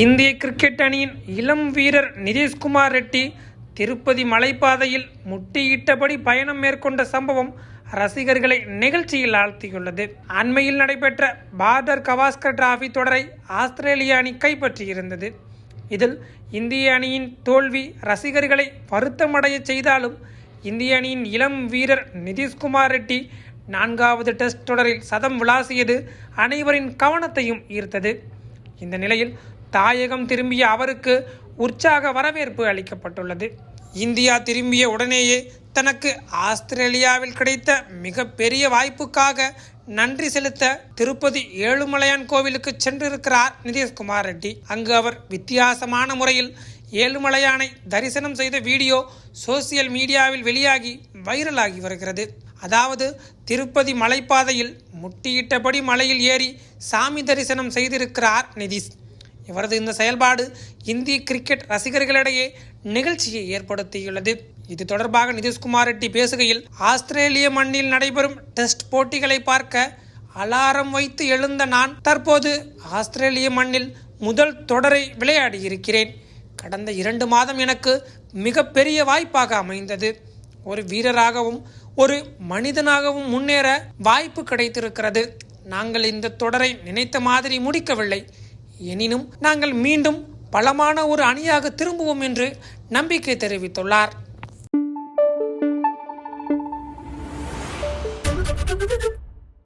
இந்திய கிரிக்கெட் அணியின் இளம் வீரர் நிதிஷ்குமார் ரெட்டி திருப்பதி மலைப்பாதையில் முட்டியிட்டபடி பயணம் மேற்கொண்ட சம்பவம் ரசிகர்களை நிகழ்ச்சியில் ஆழ்த்தியுள்ளது. அண்மையில் நடைபெற்ற பார்டர் கவாஸ்கர் டிராஃபி தொடரை ஆஸ்திரேலிய அணி கைப்பற்றியிருந்தது. இதில் இந்திய அணியின் தோல்வி ரசிகர்களை வருத்தமடைய செய்தாலும் இந்திய அணியின் இளம் வீரர் நிதிஷ்குமார் ரெட்டி நான்காவது டெஸ்ட் தொடரில் சதம் விளாசியது அனைவரின் கவனத்தையும் ஈர்த்தது. இந்த நிலையில் தாயகம் திரும்பிய அவருக்கு உற்சாக வரவேற்பு அளிக்கப்பட்டுள்ளது. இந்தியா திரும்பிய உடனேயே தனக்கு ஆஸ்திரேலியாவில் கிடைத்த மிகப்பெரிய வாய்ப்புக்காக நன்றி செலுத்த திருப்பதி ஏழுமலையான் கோவிலுக்கு சென்றிருக்கிறார் நிதிஷ்குமார் ரெட்டி. அங்கு அவர் வித்தியாசமான முறையில் ஏழுமலையானை தரிசனம் செய்த வீடியோ சோசியல் மீடியாவில் வெளியாகி வைரலாகி வருகிறது. அதாவது திருப்பதி மலைப்பாதையில் முட்டியிட்டபடி மலையில் ஏறி சாமி தரிசனம் செய்திருக்கிறார் நிதிஷ். இவரது இந்த செயல்பாடு இந்திய கிரிக்கெட் ரசிகர்களிடையே நிகழ்ச்சியை ஏற்படுத்தியுள்ளது. இது தொடர்பாக நிதிஷ்குமார் ரெட்டி பேசுகையில் ஆஸ்திரேலிய மண்ணில் நடைபெறும் டெஸ்ட் போட்டிகளை பார்க்க அலாரம் வைத்து எழுந்த நான் தற்போது ஆஸ்திரேலிய மண்ணில் முதல் தொடரை விளையாடி இருக்கிறேன் கடந்த இரண்டு மாதம் எனக்கு மிகப்பெரிய வாய்ப்பாக அமைந்தது. ஒரு வீரராகவும் ஒரு மனிதனாகவும் முன்னேற வாய்ப்பு கிடைத்திருக்கிறது. நாங்கள் இந்த தொடரை நினைத்த மாதிரி முடிக்கவில்லை. எனினும் நாங்கள் மீண்டும் பலமான ஒரு அணியாக திரும்புவோம் என்று நம்பிக்கை தெரிவித்துள்ளார்.